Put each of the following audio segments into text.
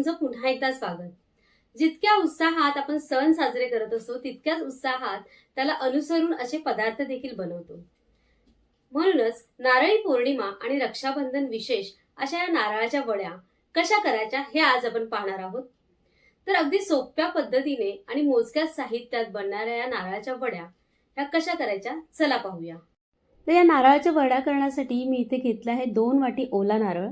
तुमचं पुन्हा एकदा स्वागत. जितक्या उत्साहात आपण सण साजरे करत असतो तितक्याच उत्साहात त्याला अनुसरून असे पदार्थ देखील बनवतो. म्हणूनच नारळी पौर्णिमा आणि रक्षाबंधन विशेष अशा या नारळाच्या वड्या कशा करायच्या हे आज आपण पाहणार आहोत. तर अगदी सोप्या पद्धतीने आणि मोजक्या साहित्यात बनणाऱ्या या नारळाच्या वड्या ह्या कशा करायच्या चला पाहूया. तर या नारळाच्या वड्या करण्यासाठी मी इथे घेतला आहे दोन वाटी ओला नारळ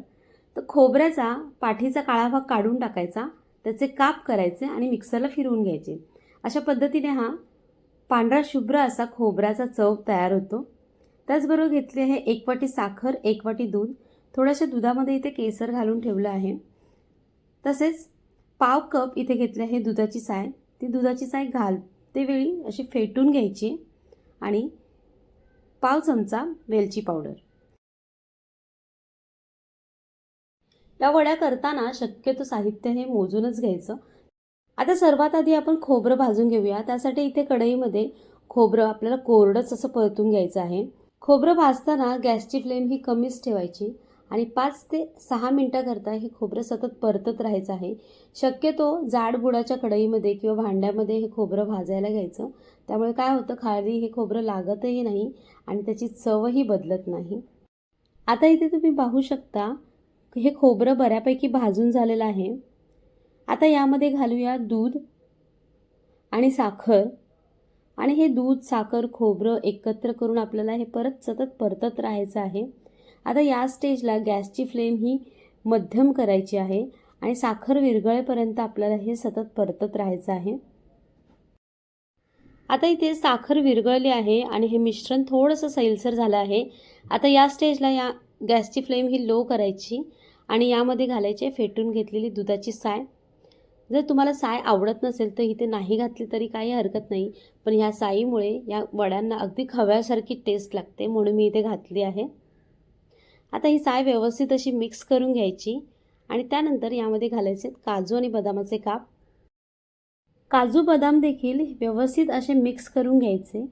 तर खोबऱ्याचा पाठीचा काळा भाग काढून टाकायचा त्याचे काप करायचे आणि मिक्सरला फिरवून घ्यायचे. अशा पद्धतीने हा पांढरा शुभ्र असा खोबऱ्याचा चव तयार होतो. त्याचबरोबर घेतले आहे एक वाटी साखर एक वाटी दूध थोड्याशा दुधामध्ये इथे केसर घालून ठेवलं आहे. तसेच पाव कप इथे घेतले आहे दुधाची साय. ती दुधाची साय घालते वेळी अशी फेटून घ्यायची आणि पाव चमचा वेलची पावडर. या वड्या करताना शक्यतो साहित्य हे मोजूनच घ्यायचं. आता सर्वात आधी आपण खोबरं भाजून घेऊया. त्यासाठी इथे कढईमध्ये खोबरं आपल्याला कोरडंच असं परतून घ्यायचं आहे. खोबरं भाजताना गॅसची फ्लेम ही कमीच ठेवायची आणि पाच ते सहा मिनटाकरता हे खोबरं सतत परतत राहायचं आहे. शक्यतो जाड बुडाच्या कढईमध्ये किंवा भांड्यामध्ये हे खोबरं भाजायला घ्यायचं. त्यामुळे काय होतं खाली हे खोबरं लागतही नाही आणि त्याची चवही बदलत नाही. आता इथे तुम्ही पाहू शकता हे खोबरं बऱ्यापैकी भाजून झालेलं आहे. आता यामध्ये घालूया दूध आणि साखर. आणि हे दूध साखर खोबरं एकत्र करून आपल्याला हे परत सतत परतत राहायचं आहे. आता या स्टेजला गॅसची फ्लेम ही मध्यम करायची आहे आणि साखर विरघळेपर्यंत आपल्याला हे सतत परतत राहायचं आहे. आता इथे साखर विरघळली आहे आणि हे मिश्रण थोडंसं सैलसर झालं आहे. आता या स्टेजला या गॅसची फ्लेम ही लो करायची. आणि यामध्ये घालायचे फेटून घेतलेली दुधाची साय. जर तुम्हाला साय आवडत नसेल तर इथे नाही घातली तरी काही हरकत नाही. पण ह्या साईमुळे या वड्यांना अगदी खव्यासारखी टेस्ट लागते म्हणून मी इथे घातली आहे. आता ही साय व्यवस्थित अशी मिक्स करून घ्यायची आणि त्यानंतर यामध्ये घालायचे काजू आणि बदामाचे काप. काजू बदाम देखील व्यवस्थित असे मिक्स करून घ्यायचे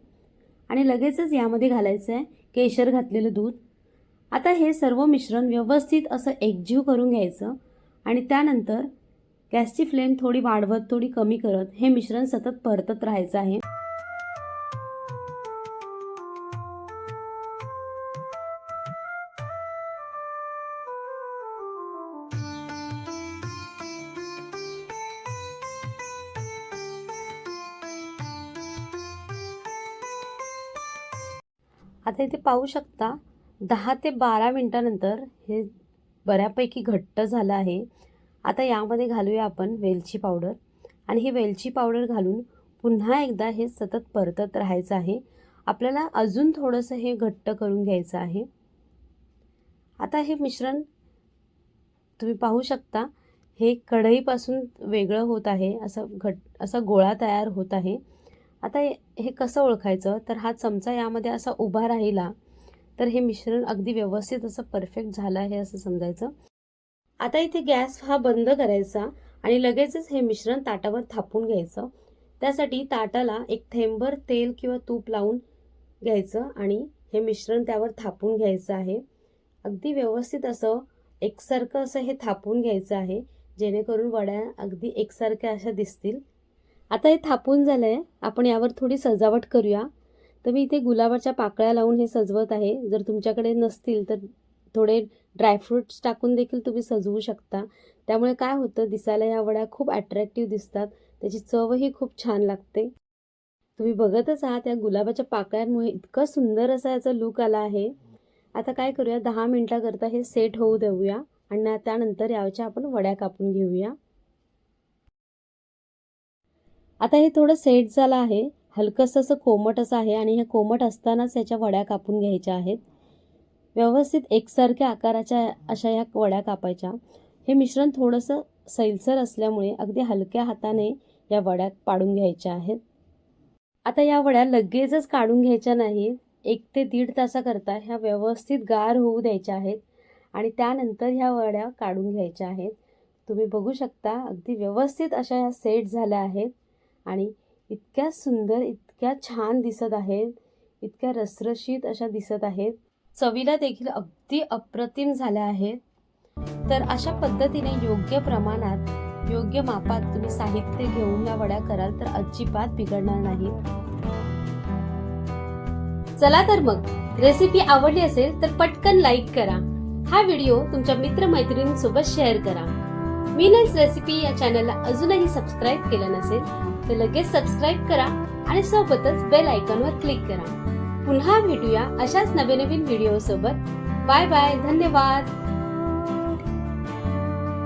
आणि लगेचच यामध्ये घालायचं आहे केशर घातलेलं दूध. आता हे सर्व मिश्रण व्यवस्थित असं एकजीव करून घ्यायचं आणि त्यानंतर गॅसची फ्लेम थोडी वाढवत थोडी कमी करत हे मिश्रण सतत परतत राहायचं आहे. आता इथे पाहू शकता दहा ते बारा मिनटानंतर हे बऱ्यापैकी घट्ट झालं आहे. आता यामध्ये घालूया आपण वेलची पावडर. आणि ही वेलची पावडर घालून पुन्हा एकदा हे सतत परतत राहायचं आहे. आपल्याला अजून थोडंसं हे घट्ट करून घ्यायचं आहे. आता हे मिश्रण तुम्ही पाहू शकता हे कढईपासून वेगळं होत आहे. असं घट असा गोळा तयार होत आहे. आता हे हे कसं ओळखायचं? तर हा चमचा यामध्ये असा उभा राहिला. तर हे मिश्रण अगदी व्यवस्थित असं परफेक्ट झालं आहे असं समजायचं. आता इथे गॅस हा बंद करायचा आणि लगेचच हे मिश्रण ताटावर थापून घ्यायचं. त्यासाठी ताटाला एक थेंबर तेल किंवा तूप लावून घ्यायचं आणि हे मिश्रण त्यावर थापून घ्यायचं आहे. अगदी व्यवस्थित असं एकसारखं असं हे थापून घ्यायचं आहे जेणेकरून वड्या अगदी एकसारख्या अशा दिसतील. आता हे थापून झालं आहे आपण यावर थोडी सजावट करूया. तर मी इथे गुलाबाच्या पाकळ्या लावून हे सजवत आहे. जर तुमच्याकडे नसतील तर थोडे ड्रायफ्रूट्स टाकून देखील तुम्ही सजवू शकता. त्यामुळे काय होतं दिसायला या वड्या खूप अट्रॅक्टिव्ह दिसतात. त्याची चवही खूप छान लागते. तुम्ही बघतच आहात या गुलाबाच्या पाकळ्यांमुळे इतकं सुंदर असा याचा लुक आला आहे. आता काय करूया दहा मिनटाकरता हे सेट होऊ देऊया आणि त्यानंतर यावच्या आपण वड्या कापून घेऊया. आता हे थोडं सेट झालं आहे. हलकंसं असं कोमट असं आहे आणि हे कोमट असतानाच याच्या वड्या कापून घ्यायच्या आहेत. व्यवस्थित एकसारख्या आकाराच्या अशा ह्या वड्या कापायच्या. हे मिश्रण थोडंसं सैलसर असल्यामुळे अगदी हलक्या हाताने या वड्या पाडून घ्यायच्या आहेत. आता या वड्या लगेचच काढून घ्यायच्या नाहीत. एक ते दीड तासाकरता ह्या व्यवस्थित गार होऊ द्यायच्या आहेत आणि त्यानंतर ह्या वड्या काढून घ्यायच्या आहेत. तुम्ही बघू शकता अगदी व्यवस्थित अशा ह्या सेट झाल्या आहेत आणि इतक्या सुंदर इतक्या छान दिसत आहेत इतक्या रसरशीत अशा दिसत आहेत. चवीला देखील अगदी अप्रतिम झाल्या आहेत. तर अशा पद्धतीने योग्य प्रमाणात योग्य मापात तुम्ही साहित्य घेऊन या वड्या कराल तर अजिबात बिघडणार नाही चला तर मग रेसिपी आवडली असेल तर पटकन लाईक करा. हा व्हिडिओ तुमच्या मित्रमैत्रिणींसोबत शेअर करा. मीनल्स रेसिपी या चॅनलला अजूनही सबस्क्राईब केलं नसेल तर लगेच सबस्क्राईब करा आणि सोबतच बेल आयकॉनवर क्लिक करा. पुन्हा भेटूया अशाच नवीन नवीन व्हिडिओ सोबत. बाय बाय धन्यवाद.